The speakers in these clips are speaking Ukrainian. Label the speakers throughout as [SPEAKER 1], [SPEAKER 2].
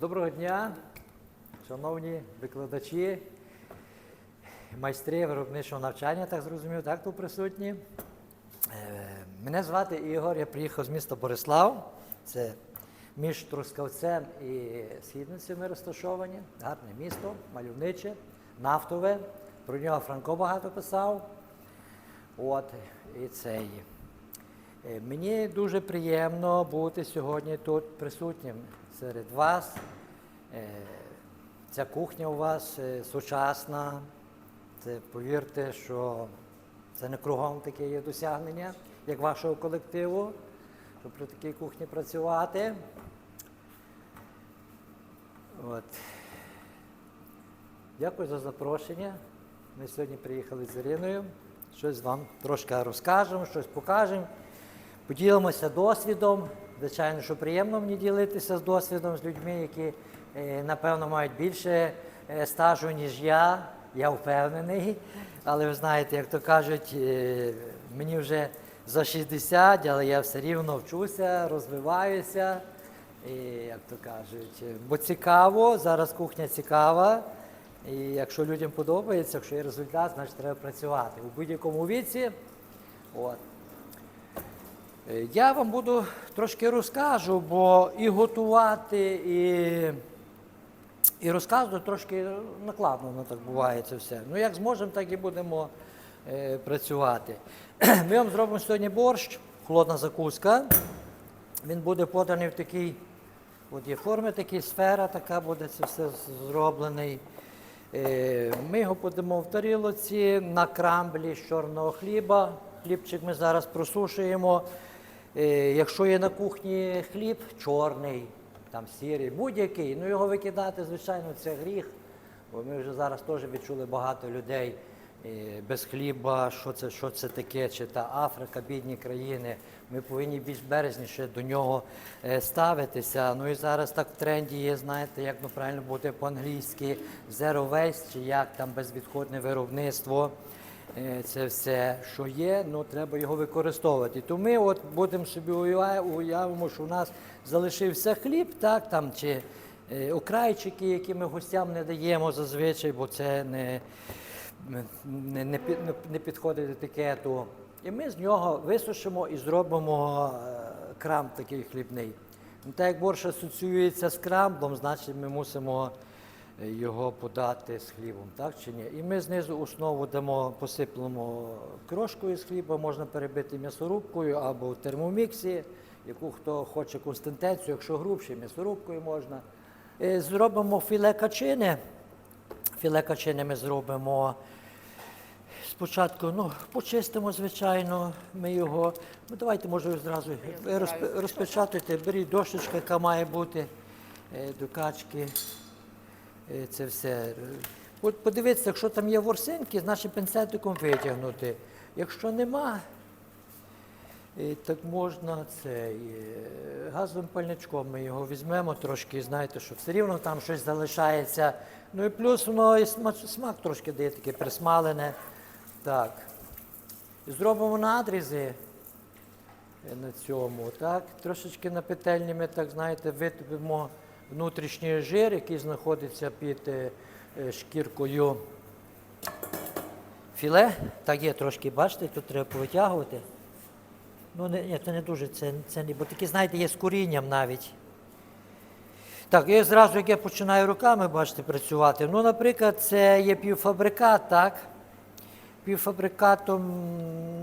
[SPEAKER 1] Доброго дня, шановні викладачі, майстри виробничого навчання, так зрозумів, так тут присутні. Е, Мене звати Ігор, я приїхав з міста Борислав. Це між Трускавцем і Східницею ми розташовані. Гарне місто, мальовниче, нафтове. Про нього Франко багато писав. От, і цей. Е, Мені дуже приємно бути сьогодні тут присутнім серед вас. Е, Ця кухня у вас е, сучасна. Це повірте, що це не кругом таке є досягнення, як вашого колективу, щоб при такій кухні працювати. От. Дякую за запрошення. Ми сьогодні приїхали з Іриною. Щось вам трошки розкажемо, щось покажемо. Поділимося досвідом. Звичайно, що приємно мені ділитися з досвідом з людьми, які, е, напевно, мають більше е, стажу, ніж я. Я впевнений. Але ви знаєте, як то кажуть, е, мені вже за 60, але я все рівно вчуся, розвиваюся. І, як то кажуть, бо цікаво, зараз кухня цікава. І якщо людям подобається, якщо є результат, значить треба працювати у будь-якому віці. От. Е, Я вам буду трошки розкажу, бо і готувати, і, і розказувати трошки накладно, воно так буває це все. Ну як зможемо, так і будемо е, працювати. Ми вам зробимо сьогодні борщ, холодна закуска. Він буде поданий в такій, от є форми, такі сфера така буде це все зроблений. Е, Ми його подамо в тарілоці на крамблі з чорного хліба. Хлібчик ми зараз просушуємо. Е, Якщо є на кухні хліб чорний, там сірий, будь-який, ну його викидати, звичайно, це гріх. Бо ми вже зараз теж відчули багато людей е, без хліба, що це, що це таке, чи та Африка, бідні країни. Ми повинні більш бережніше до нього е, ставитися. Ну і зараз так в тренді є, знаєте, як ну, правильно бути по-англійськи, zero waste, чи як там безвідходне виробництво. Е, Це все, що є, ну треба його використовувати. То ми от будемо собі уявимо, що у нас залишився хліб, так там чи е, окрайчики, які ми гостям не даємо зазвичай, бо це не, не, не, не- підходить етикету. І ми з нього висушимо і зробимо е, крам такий хлібний. Ну, так як борщ асоціюється з крамблом, значить ми мусимо його подати з хлібом, так чи ні? І ми знизу основу дамо, посиплемо крошкою з хліба, можна перебити м'ясорубкою або в термоміксі, яку хто хоче консистенцію, якщо грубше, м'ясорубкою можна. Е, Зробимо філе качини. Філе качини ми зробимо. Спочатку ну, почистимо, звичайно, ми його. Ну, давайте, може, зразу розп- розпечатати, беріть дощечка, яка має бути е, до качки. Е, Це все. От подивіться, якщо там є ворсинки, значить пінцетиком витягнути. Якщо нема, е, так можна цей е, газовим пальничком ми його візьмемо трошки, знаєте, що все рівно там щось залишається. Ну і плюс воно і смак, смак трошки дає таке присмалене. Так. Зробимо надрізи на цьому. Так. Трошечки на петельні ми, так знаєте, витопимо внутрішній жир, який знаходиться під е, е, шкіркою філе. Так є трошки, бачите, тут треба повитягувати. Ну, не, ні, це не дуже, це, бо такі, знаєте, є з корінням навіть. Так, і зразу, як я починаю руками, бачите, працювати. Ну, наприклад, це є півфабрикат, так? Півфабрикатом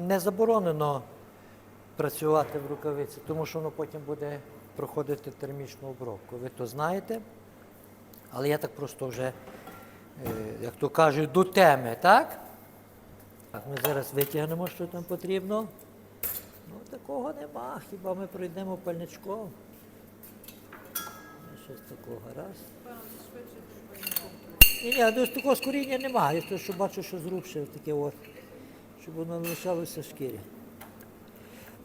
[SPEAKER 1] не заборонено працювати в рукавиці, тому що воно потім буде проходити термічну обробку. Ви то знаєте. Але я так просто вже, е, як то кажуть, до теми, так? Так, ми зараз витягнемо, що там потрібно. Ну, такого нема, хіба ми пройдемо пальничком. Щось такого раз. Ні, ні, такого скоріння немає. Я то, що бачу, що зрубше таке от, щоб воно не лишалося шкірі.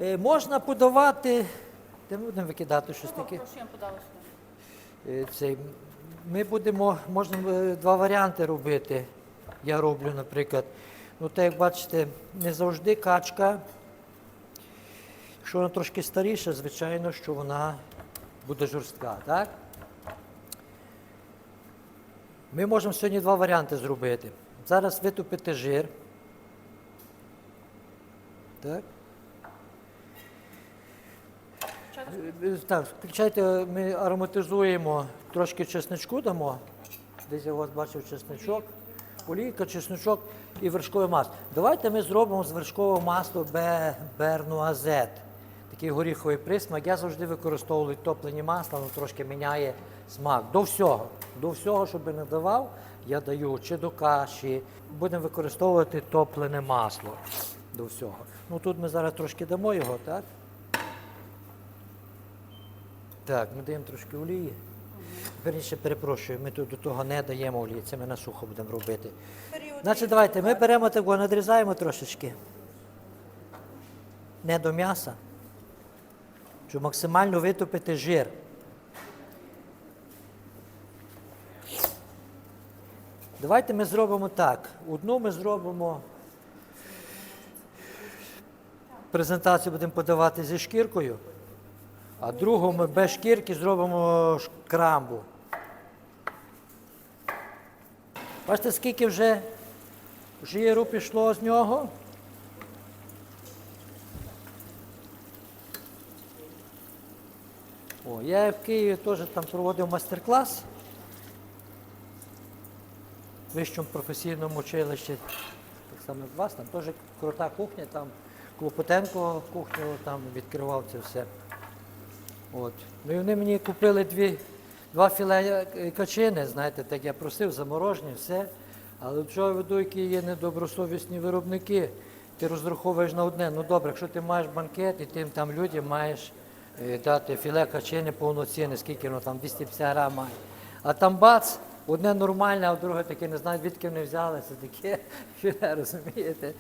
[SPEAKER 1] Е, можна подавати, де ми будемо викидати щось таке.
[SPEAKER 2] Подала сюди.
[SPEAKER 1] Е, Цей, ми будемо, можна е, два варіанти робити. Я роблю, наприклад. Ну, так як бачите, не завжди качка. Якщо вона трошки старіша, звичайно, що вона буде жорстка, так? Ми можемо сьогодні два варіанти зробити. Зараз витопити жир. Так. Так, включайте, ми ароматизуємо, трошки чесничку дамо. Десь я у вас бачив чесничок, олійка, чесничок і вершкове масло. Давайте ми зробимо з вершкового масла бернуазет. Такий горіховий присмак. Я завжди використовую топлені масла, воно трошки міняє смак. До всього. До всього, щоб не давав, я даю чи до каші. Будемо використовувати топлене масло. До всього. Ну тут ми зараз трошки дамо його, так? Так, ми даємо трошки олії. Верніше, перепрошую, ми тут до того не даємо олії, це ми на сухо будемо робити. Значить, давайте, ми беремо таку, надрізаємо трошечки. Не до м'яса. Щоб максимально витопити жир. Давайте ми зробимо так. Одну ми зробимо. Презентацію будемо подавати зі шкіркою. А другу ми без шкірки зробимо крамбу. Бачите, скільки вже жиру пішло з нього? О, я в Києві теж там проводив майстер-клас в вищому професійному училищі. Так само як вас, там теж крута кухня, там Клопотенко кухню там відкривав це все. От. Ну і вони мені купили дві, два філе е, качини, знаєте, так я просив, заморожені, все. Але чого веду, які є недобросовісні виробники, ти розраховуєш на одне. Ну добре, якщо ти маєш банкет і тим там людям маєш е, дати філе качини повноцінне, скільки воно там 250 грам має. А там бац, одне нормальне, а друге таке, не знаю, звідки вони взялися, таке філе, розумієте?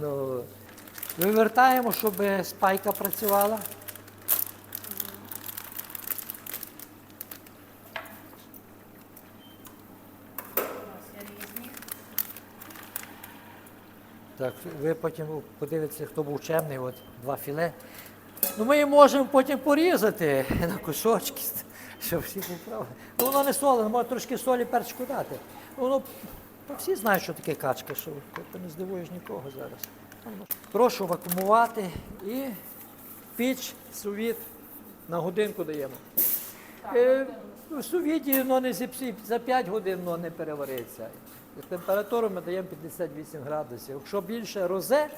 [SPEAKER 1] Ну, вивертаємо, щоб спайка працювала. Так, ви потім подивитеся, хто був чемний, от два філе. Ну, ми її можемо потім порізати на кусочки, щоб всі поправили. Ну, воно не солене, може трошки солі перчику дати. Воно ну, всі знають, що таке качка, що ти не здивуєш нікого зараз. Ну, Прошу вакуумувати і піч, сувіт на годинку даємо. Е, в сувіді воно не зіпсі, за 5 годин воно не перевариться. Температуру ми даємо 58 градусів. Якщо більше розе,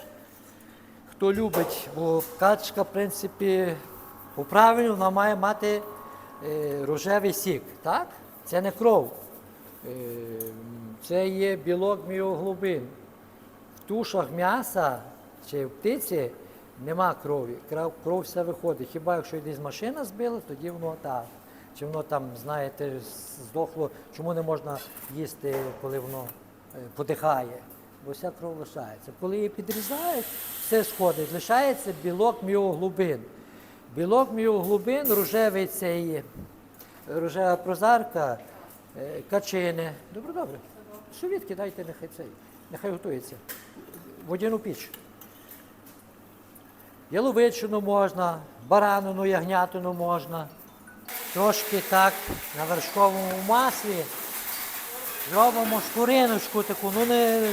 [SPEAKER 1] хто любить, бо качка, в принципі, по-правильному вона має мати е, рожевий сік. Так? Це не кров. Е, це є білок міоглобин. В тушах м'яса чи в птиці нема крові. Кров, кров все виходить. Хіба якщо десь машина збила, тоді воно так. Чи воно там, знаєте, здохло, чому не можна їсти, коли воно е, подихає? Бо вся кров лишається. Коли її підрізають, все сходить. Лишається білок міоглобин. Білок міоглобин, рожевий цей, рожева прозарка, е, качини. Добре, добре. Совітки дайте, нехай цей, нехай готується. Водяну піч. Яловичину можна, баранину, ягнятину можна. Трошки так на вершковому маслі. Зробимо шкуриночку таку, ну не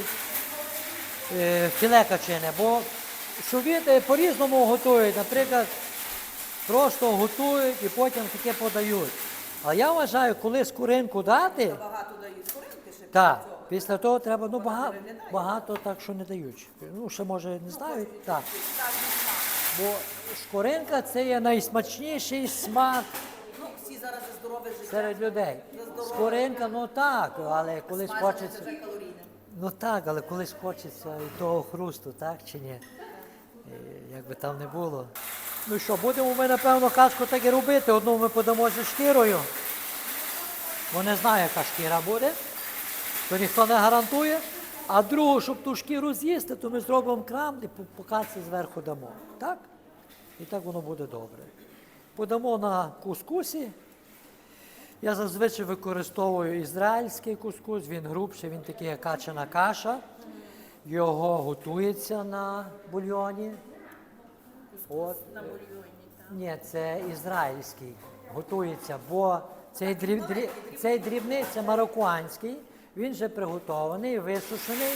[SPEAKER 1] е, філе качине, бо шовіти по-різному готують. Наприклад, просто готують і потім таке подають. А я вважаю, коли скоринку дати,
[SPEAKER 2] Багато дають коринки ще
[SPEAKER 1] так,
[SPEAKER 2] після
[SPEAKER 1] того треба ну, багато, багато так, що не дають. Ну, ще може не знають. Так.
[SPEAKER 2] Так, знаю.
[SPEAKER 1] Бо шкоринка це є найсмачніший смак
[SPEAKER 2] Ну, зараз за здорове життя.
[SPEAKER 1] серед людей. Скоринка, ну так, але колись
[SPEAKER 2] Смажене
[SPEAKER 1] хочеться.
[SPEAKER 2] вже калорійне.
[SPEAKER 1] Ну так, але колись хочеться і того хрусту, так чи ні? Е, Як би там не було. Ну що, будемо ми, напевно, кашку так і робити. Одну ми подамо зі шкірою. Бо не знаю, яка шкіра буде, то ніхто не гарантує. А другу, щоб ту шкіру з'їсти, то ми зробимо крам і по- по каці зверху дамо. Так? І так воно буде добре. Подамо на кускусі. Я зазвичай використовую ізраїльський кускус, він грубший, він такий як качана каша. Його готується на бульйоні. От.
[SPEAKER 2] На бульйоні, так.
[SPEAKER 1] Ні, це ізраїльський. Готується, бо Цей, дріб, дріб, цей дрібний це марокуанський, він вже приготований, висушений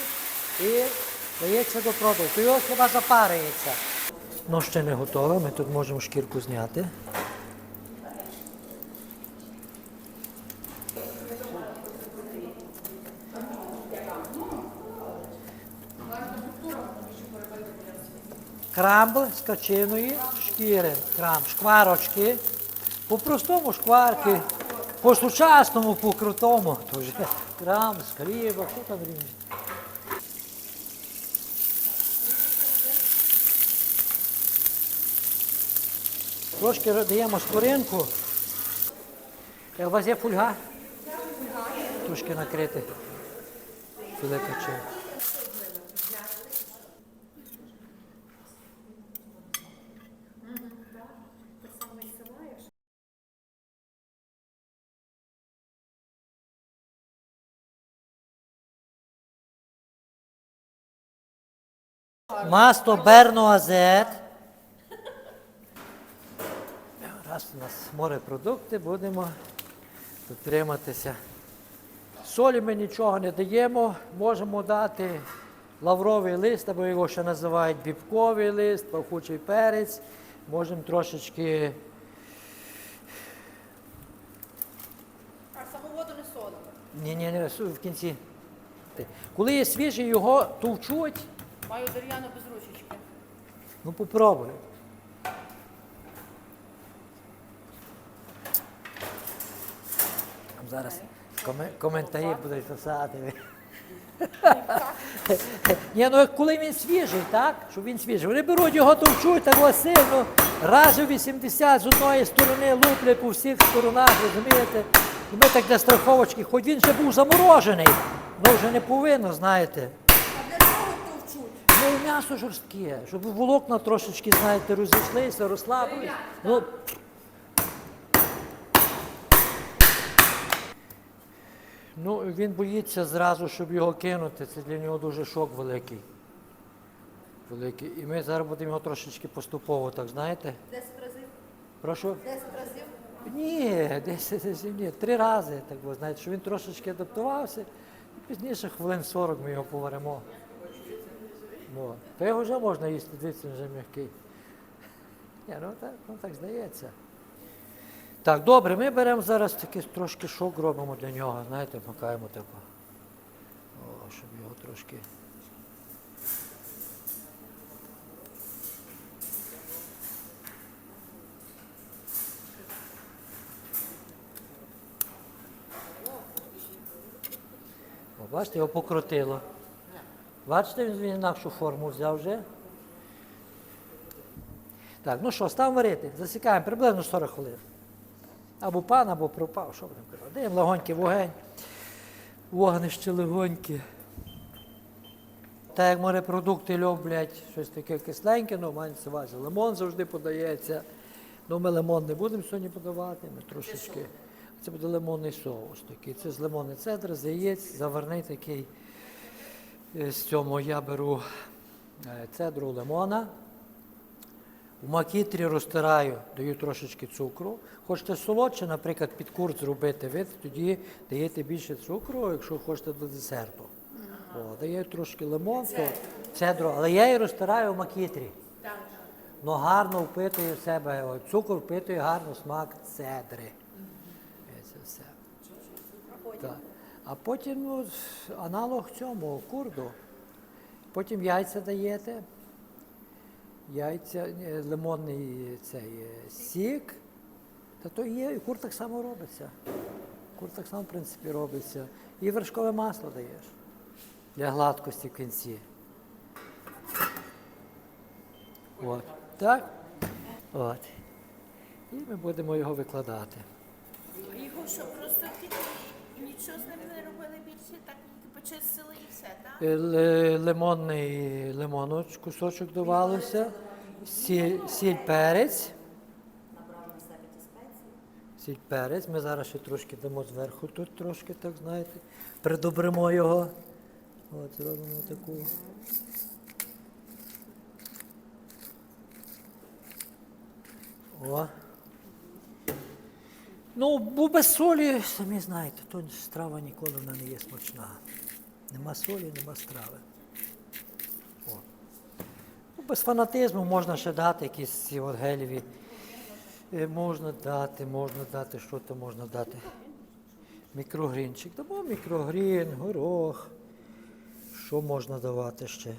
[SPEAKER 1] і дається до продукту. Його хіба запарюється. Ну, ще не готове, ми тут можемо шкірку зняти. Крамбл з качиної шкіри, крам, шкварочки. По-простому шкварки, по-сучасному, по-крутому. То вже крам з хліба, що там ріже. Трошки даємо скоринку. Е, У вас є фольга? Трошки накрити. Філе каче. Масло Бернуазет. Раз у нас морепродукти, будемо дотриматися. Солі ми нічого не даємо, можемо дати лавровий лист, або його ще називають бібковий лист, пахучий перець. Можемо трошечки
[SPEAKER 2] А саму воду не солимо.
[SPEAKER 1] ні, ні, ні, в кінці. Коли є свіжий, його товчуть,
[SPEAKER 2] Маю дерев'яну без ручечки.
[SPEAKER 1] ну попробуй. Там зараз коме- коментарі будуть писати. Ні, ну коли він свіжий, так? Щоб він свіжий. Вони беруть його товчуть так ось сильно, разів 80 з одної сторони луплять по всіх сторонах, розумієте? І ми так для страховочки, хоч він ще був заморожений, ну вже не повинно, знаєте. Ну, м'ясо жорстке, щоб волокна трошечки, знаєте, розійшлися, розслабились. Ну, ну, він боїться зразу, щоб його кинути. Це для нього дуже шок великий. Великий. І ми зараз будемо його трошечки поступово, так знаєте.
[SPEAKER 2] Десять разів.
[SPEAKER 1] Прошу?
[SPEAKER 2] Десять разів.
[SPEAKER 1] Ні, десь десь ні, три рази, так ви знаєте, що він трошечки адаптувався, і пізніше хвилин 40 ми його поваримо. Ну, то його вже можна їсти, дивіться, він вже м'який. Ні, ну так, ну так здається. Так, добре, ми беремо зараз такий трошки шок робимо для нього, знаєте, макаємо таку. О, щоб його трошки. О, бачите, його покрутило. Бачите, він інакшу форму взяв вже. Так, ну що, ставимо варити. Засікаємо приблизно 40 хвилин. Або пан, або пропав, що будемо казати. Даємо легонький вогонь. Вогнище легоньке. Так як морепродукти люблять щось таке кисленьке, ну, мається увазі. Лимон завжди подається. Ну, ми лимон не будемо сьогодні подавати, ми трошечки. Це буде лимонний соус такий. Це з лимонний цедр, з яєць, заварний такий. Е, З цього я беру е, цедру лимона. В макітрі розтираю, даю трошечки цукру. Хочете солодше, наприклад, під курт зробити вид, тоді даєте більше цукру, якщо хочете до десерту. О, даю трошки лимон, то цедру, але я її розтираю в макітрі. Ну гарно впитує в себе, о, цукор впитує гарно смак цедри. Це все. Так. А потім ну, аналог цьому курду. Потім яйця даєте. Яйця, е, лимонний цей е, сік. Та то є, і кур так само робиться. Кур так само, в принципі, робиться. І вершкове масло даєш для гладкості в кінці. От. Так? От. І ми будемо його викладати.
[SPEAKER 3] Його що, просто нічого з ним не робили більше, так тільки почистили і все, так?
[SPEAKER 1] Е, Лимонний лимоноч, кусочок давалося, сіль, сіль перець. Сіль перець. Ми зараз ще трошки дамо зверху тут трошки, так знаєте. Придобримо його. От, зробимо таку. О. Ну, бо без солі, самі знаєте, то страва ніколи вона не є смачна. Нема солі, нема страви. О. Ну, без фанатизму можна ще дати якісь ці от гелєві. Е, Можна дати, можна дати, що то можна дати. Мікрогрінчик. Дамо мікрогрін, горох. Що можна давати ще?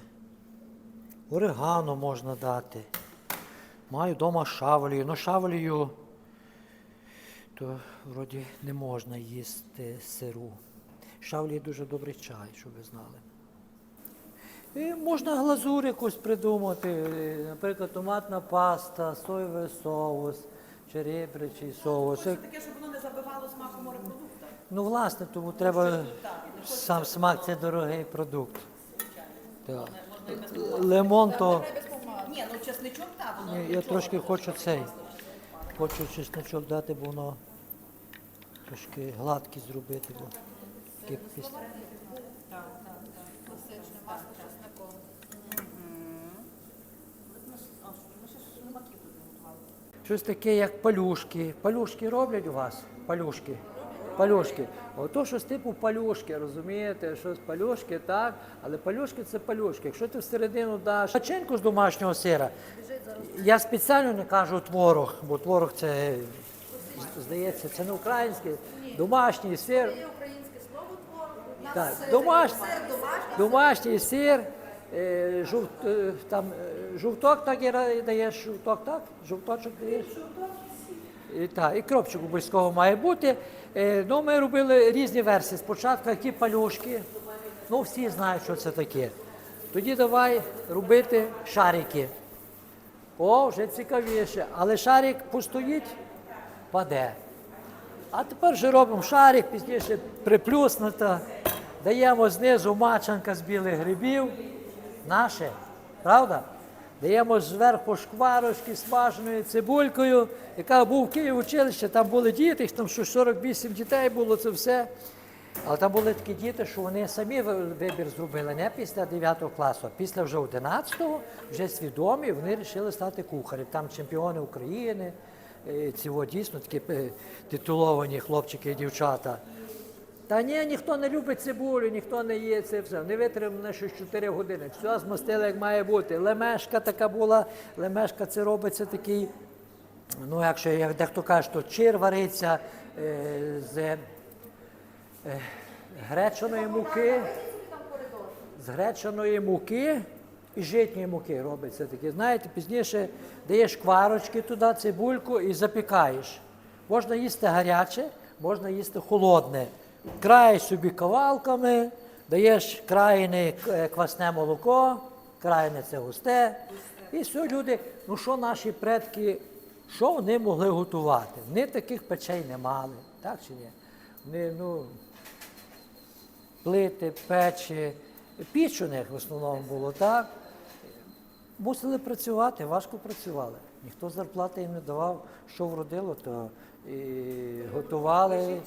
[SPEAKER 1] Орегано можна дати. Маю вдома шавлію. Ну, шавлію то вроді не можна їсти сиру. Шавлі дуже добрий чай, щоб ви знали. І можна глазур якусь придумати, наприклад, томатна паста, соєвий соус, чи ребрячий соус. Як-
[SPEAKER 4] Таке, щоб воно не забивало смаку морепродукта.
[SPEAKER 1] Ну, власне, тому треба сам смак це дорогий продукт. Так. Лимон то.
[SPEAKER 4] Ні, ну чесничок так,
[SPEAKER 1] я трошки хочу цей. Хочу чесночок дати, бо воно трошки гладкий зробити, бо таке піс-
[SPEAKER 2] Класичне масло з чесником.
[SPEAKER 1] Щось таке, як палюшки. Палюшки роблять у вас? Палюшки. Палюшки. Ото щось типу палюшки, розумієте? Щось палюшки, так, але палюшки це палюшки. Якщо ти всередину даш печеньку з домашнього сира, я спеціально не кажу творог, бо творог це, здається, це не український, домашній сир.
[SPEAKER 2] Є українське слово творог.
[SPEAKER 1] Так, домашній,
[SPEAKER 2] сир домашній.
[SPEAKER 1] домашній сир, е, жовт, е, там, е, жовток так і ра- даєш, жовток, так? Жовточок даєш? І, так, і кропчик обов'язково має бути. Е, ну, ми робили різні версії. Спочатку які палюшки, ну всі знають, що це таке. Тоді давай робити шарики. О, вже цікавіше. Але шарик постоїть, паде. А тепер вже робимо шарик, пізніше приплюснуто. Даємо знизу мачанка з білих грибів. Наше, правда? Даємо зверху шкварочки смаженою цибулькою, яка був в Києві училище, там були діти, там що 48 дітей було це все. Але там були такі діти, що вони самі вибір зробили не після 9 класу, а після вже 11-го, вже свідомі, вони вирішили стати кухарем. Там чемпіони України, ці от, дійсно такі е, титуловані хлопчики і дівчата. Та ні, ніхто не любить цибулю, ніхто не їє це все. Не витримав щось 4 години. Все змастили, як має бути. Лемешка така була, лемешка це робиться такий, ну якщо як дехто каже, то чир вариться е, з е, гречаної муки, з гречаної муки і житньої муки робиться таке. Знаєте, пізніше даєш кварочки туди, цибульку і запікаєш. Можна їсти гаряче, можна їсти холодне. Краєш собі кавалками, даєш країне квасне молоко, країне це густе. І все, люди, ну що наші предки, що вони могли готувати? Вони таких печей не мали, так чи ні? Вони, ну, плити, печі, піч у них в основному було, так? Мусили працювати, важко працювали. Ніхто зарплати їм не давав, що вродило, то і готували.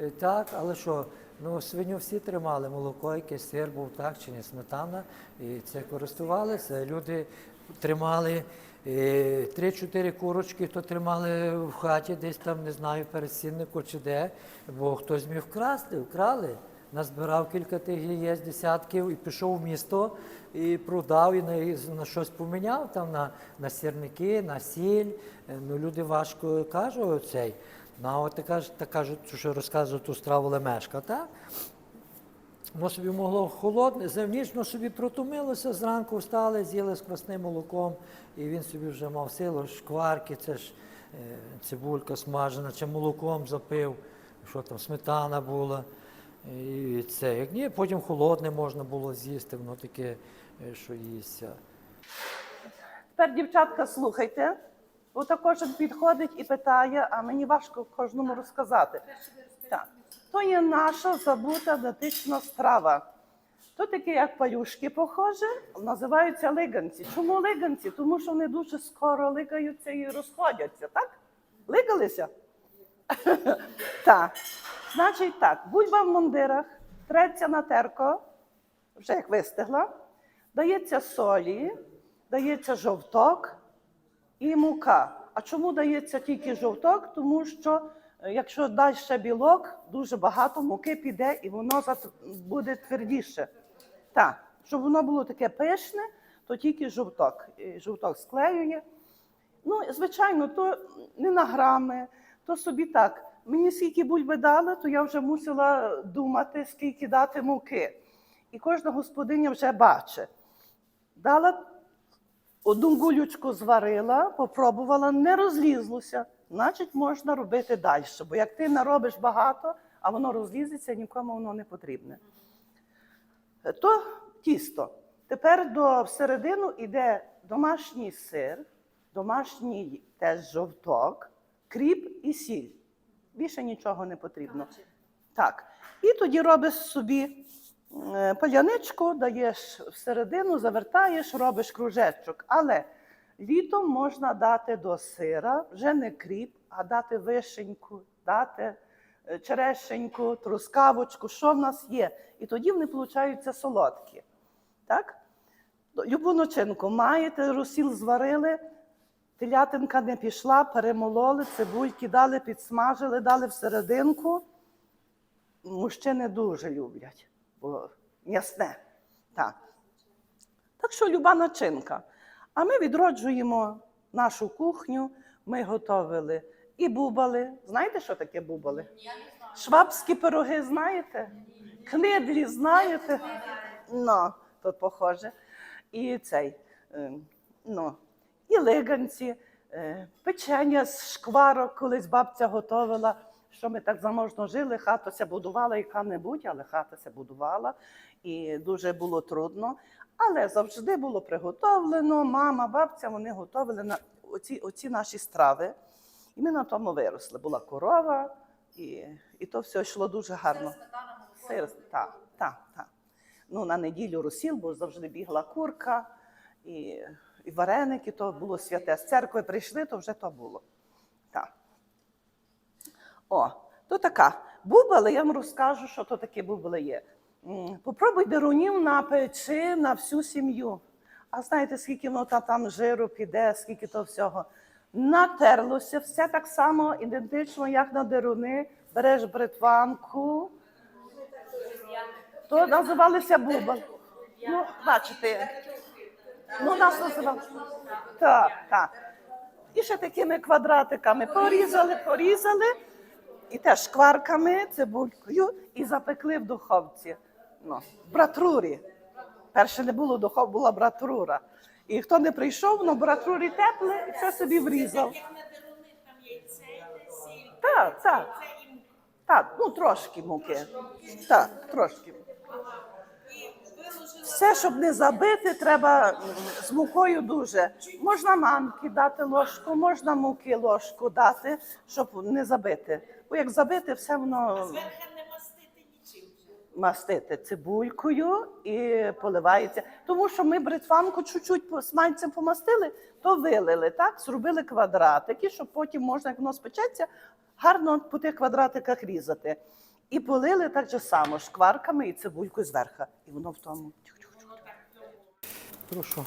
[SPEAKER 1] І так, але що, ну свиню всі тримали, молоко, якийсь сир був так, чи не сметана, і це користувалися. Люди тримали е, три-чотири курочки, то тримали в хаті, десь там, не знаю, перед сіннику чи де, бо хтось міг вкрасти, вкрали. Назбирав кілька тих яєць, десятків і пішов в місто і продав, і на, на щось поміняв там на, на сірники, на сіль. Е, Ну, люди важко кажуть цей. Ну, а от така, так кажуть, що розказує ту страву лемешка, так? Воно собі могло холодне, зевнічно собі протумилося, зранку встали, з'їли з квасним молоком, і він собі вже мав силу, шкварки, це ж е, цибулька смажена, чи молоком запив, що там, сметана була. І це, як ні, потім холодне можна було з'їсти, воно таке, е, що їсться.
[SPEAKER 5] Тепер, дівчатка, слухайте. Отак кожен підходить і питає, а мені важко кожному розказати. Так. То є наша забута датична страва. То таке, як паюшки похоже, називаються лиганці. Чому лиганці? Тому що вони дуже скоро лигаються і розходяться, так? Лигалися? Так. Значить так, бульба в мундирах, треться на терко, вже як вистигла, дається солі, дається жовток і мука. А чому дається тільки жовток? Тому що Е, Якщо дай ще білок, дуже багато муки піде і воно буде твердіше. Так, щоб воно було таке пишне, то тільки жовток. І Жовток склеює. Ну, звичайно, то не на грами, то собі так. Мені скільки бульби дали, то я вже мусила думати, скільки дати муки. І кожна господиня вже бачить. Дала одну гулючку зварила, попробувала, не розлізлося. Значить, можна робити далі. Бо як ти наробиш багато, а воно розлізеться, нікому воно не потрібне. То тісто. Тепер до всередину йде домашній сир, домашній теж жовток, кріп і сіль. Більше нічого не потрібно. Так. І тоді робиш собі е, паляничку, даєш всередину, завертаєш, робиш кружечок. Але літом можна дати до сира вже не кріп, а дати вишеньку, дати е, черешеньку, трускавочку, що в нас є. І тоді вони получаються солодкі. Так? Любу начинку маєте, розсіл зварили, телятинка не пішла, перемололи, цибульки дали, підсмажили, дали всерединку. Мужчини дуже люблять, бо м'ясне. Так. так що люба начинка. А ми відроджуємо нашу кухню. Ми готовили і бубали. Знаєте, що таке бубали? Швабські пироги знаєте? Книдлі знаєте? Ну, то похоже. І цей, е, ну, і лиганці, е, печення з шкварок колись бабця готовила. Що ми так заможно жили, хата ся будувала яка-небудь, але хата ся будувала, і дуже було трудно. Але завжди було приготовлено. Мама, бабця, вони готували на оці, оці наші страви. І ми на тому виросли. Була корова, і, і то все йшло дуже гарно. Сир, так, так, так. Ну, на неділю розсіл, бо завжди бігла курка і, і вареники, то було святе. З церкви прийшли, то вже то було. Так. О, то така. Бубали, я вам розкажу, що то таке бубали є. Попробуй дерунів напечи на всю сім'ю. А знаєте, скільки воно та- там жиру піде, скільки то всього. Натерлося все так само ідентично, як на деруни. Береш бритванку. То називалися бубал. Ну, бачите. Ну, нас називали. Так, так. І ще такими квадратиками порізали, порізали, і теж шкварками, цибулькою, і запекли в духовці. Ну, в братрурі. Перше не було духов, була братрура. І хто не прийшов, ну братрурі тепле, і все собі врізав. Так, так. Так, ну трошки муки. Так, трошки. Все, щоб не забити, треба з мукою дуже. Можна манки дати ложку, можна муки ложку дати, щоб не забити. Бо як забити, все воно
[SPEAKER 3] мастити нічим
[SPEAKER 5] мастити цибулькою і поливається. Тому що ми бритванку чуть-чуть смальцем помастили, то вилили, так? Зробили квадратики, щоб потім можна, як воно спечеться, гарно по тих квадратиках різати. І полили так же само шкварками і цибулькою зверху. І воно в тому.
[SPEAKER 1] Прошу.